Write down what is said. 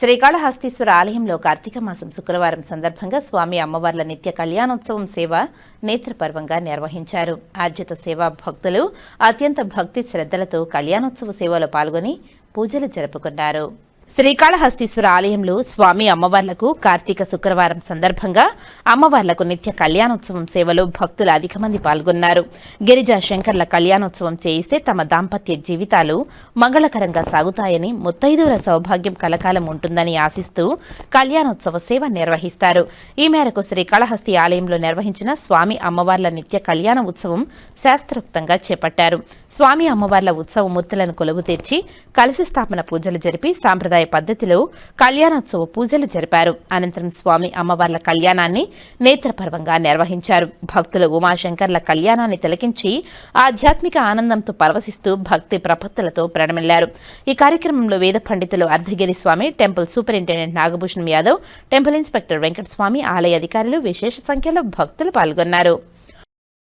శ్రీకాళహస్తీశ్వర ఆలయంలో కార్తీక మాసం శుక్రవారం సందర్భంగా స్వామి అమ్మవార్ల నిత్య కళ్యాణోత్సవం సేవ నేత్రపర్వంగా నిర్వహించారు. ఆర్జిత సేవా భక్తులు అత్యంత భక్తి శ్రద్ధలతో కళ్యాణోత్సవ సేవలో పాల్గొని పూజలు జరుపుకున్నారు. శ్రీకాళహస్తీశ్వర ఆలయంలో స్వామి అమ్మవార్లకు కార్తీక శుక్రవారం సందర్భంగా అమ్మవార్లకు నిత్య కళ్యాణోత్సవం సేవలో భక్తులు అధిక మంది పాల్గొన్నారు. గిరిజా శంకర్ల కళ్యాణోత్సవం చేయిస్తే తమ దాంపత్య జీవితాలు మంగళకరంగా సాగుతాయని ముత్తైదువుల సౌభాగ్యం కలకాలం ఉంటుందని ఆశిస్తూ కళ్యాణోత్సవ సేవ నిర్వహిస్తారు. ఈ మేరకు శ్రీకాళహస్తి ఆలయంలో నిర్వహించిన స్వామి అమ్మవార్ల నిత్య కళ్యాణ ఉత్సవం శాస్త్రోక్తంగా చేపట్టారు. స్వామి అమ్మవార్ల ఉత్సవ మూర్తులను కొలువు తీర్చి కలిసి స్థాపన పూజలు జరిపి సాంప్రదాయ సాంప్రదాయ పద్ధతిలో కళ్యాణోత్సవ పూజలు జరిపారు. అనంతరం స్వామి అమ్మవార్ల కళ్యాణాన్ని నేత్రపర్వంగా నిర్వహించారు. భక్తులు ఉమాశంకర్ల కళ్యాణాన్ని తిలకించి ఆధ్యాత్మిక ఆనందంతో పరవశిస్తూ భక్తి ప్రపత్తులతో ప్రణమిల్లారు. ఈ కార్యక్రమంలో వేద పండితులు Ardhagiri Swamy temple superintendent Nagabhushanam Yadav temple inspector Venkataswamy ఆలయ అధికారులు విశేష సంఖ్యలో భక్తులు పాల్గొన్నారు.